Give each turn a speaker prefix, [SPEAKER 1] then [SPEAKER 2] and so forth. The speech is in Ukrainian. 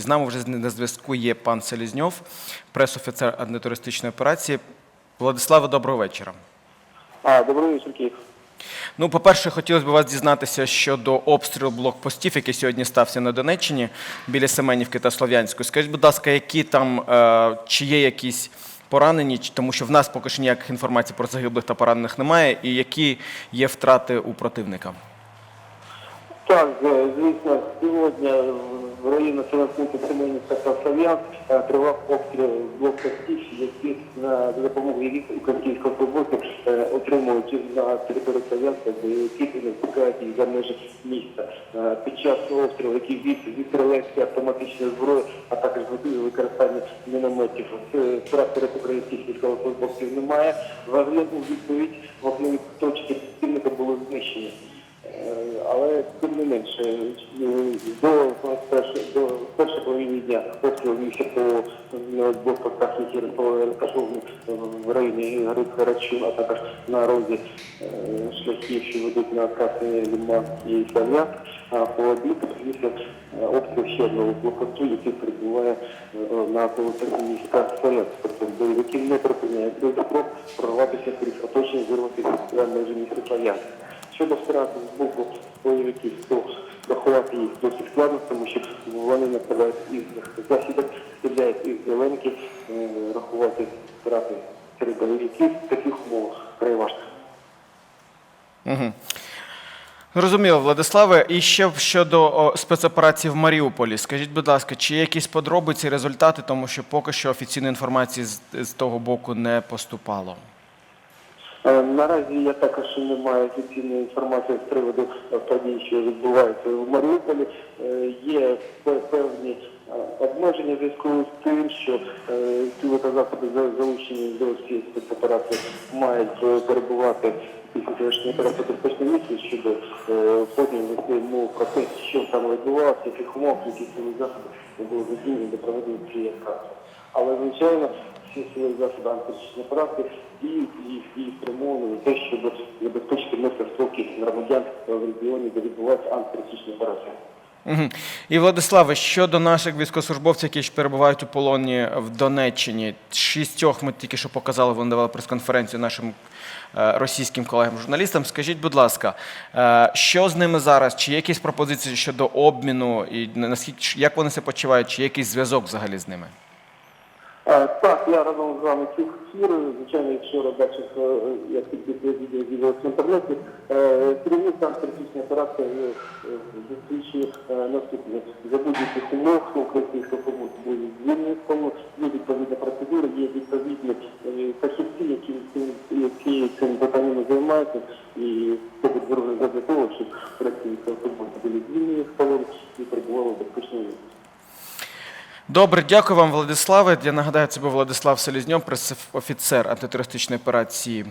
[SPEAKER 1] І з нами вже на зв'язку є пан Селізньов, пресофіцер антитерористичної операції. Владиславе, доброго вечора.
[SPEAKER 2] А, добрий вечір, Київ.
[SPEAKER 1] Ну, по-перше, хотілося б вас дізнатися щодо обстрілу блокпостів, який сьогодні стався на Донеччині біля Семенівки та Слов'янської. Скажіть, будь ласка, які там е, чи є якісь поранені, тому що в нас поки що ніяких інформацій про загиблих та поранених немає, і які є втрати у противника?
[SPEAKER 2] Так, е, звісно, сьогодні в районі населеного пункту Семенівка та Слов'янськ е, тривав обстріл блокпостів, які на допомогою яких українських е, отримують на території Слов'янська, які не втікають із за межі міста. Під час обстрілу, який від, від стрілецької автоматичної зброї, а також використання мінометів, серед українських військовослужбовців немає. Вогнем у відповідь вогневі точки противника були знищені. Е, Але тим не менше, е, до першої половини дня обстріл вівся по е, блокпостах, які розташовані в районі Карачун, а також на розі е, шляхів, що ведуть на Красний Лиман і Слов'янськ. А по обіду вівся е, обстріл ще одного блокпосту, який перебуває е, на полоці міста Слов'янськ. Тобто бойовики не припиняють спроб прорватися крізь оточення, вирвати за межі міста Слов'янськ. Щодо втрат з боку бойовиків, то рахувати їх досить складно, тому що вони нападають із засідок, стріляють із зеленки, е, рахувати втрати серед бойовиків в таких умовах вкрай важко.
[SPEAKER 1] Угу. Зрозуміло, Владиславе. І ще щодо спецоперації в Маріуполі. Скажіть, будь ласка, чи є якісь подробиці, результати, тому що поки що офіційної інформації з, з того боку не поступало.
[SPEAKER 2] Е, Наразі я також не маю офіційної інформації з приводу е, подій, що відбуваються в Маріуполі. Е, Є певні обмеження в зв'язку з тим, що сили та засоби залучені до цієї спецоперації мають перебувати після завершення операції безпечне місце, щоб е, потім вести про те, що там відбувалося, яких умовах, які сили засоби були задіяні до проведення цієї операції. Але, звичайно, всі сили засоби антитерористичної операції і і спрямовані на те, щоб забезпечити мир та громадян в регіоні, де відбувається антитерористична операція.
[SPEAKER 1] І Владиславе, щодо наших військовослужбовців, які перебувають у полоні в Донеччині, шістьох ми тільки що показали, вони давали прес-конференцію нашим е, російським колегам-журналістам. Скажіть, будь ласка, е, що з ними зараз? Чи є якісь пропозиції щодо обміну, і наскільки як вони себе почувають, чи є якийсь зв'язок взагалі з ними?
[SPEAKER 2] Так, я разом з вами цих ефір. Звичайно, якщо бачив, е, як відео відео відео в інтернеті, е, керівник антитерористичної операції е, засвідчує е. За будь-яких умов українських допомог будуть звільнені є відповідна процедура, є відповідні фахівці, які які цим питанням займаються, і це підворожує для того, щоб українські військовослужбовці були звільнені з полону і перебували в безпечному місці.
[SPEAKER 1] Добре, дякую вам, Владиславе. Я нагадаю, це був Владислав Селізньов, прес-офіцер антитерористичної операції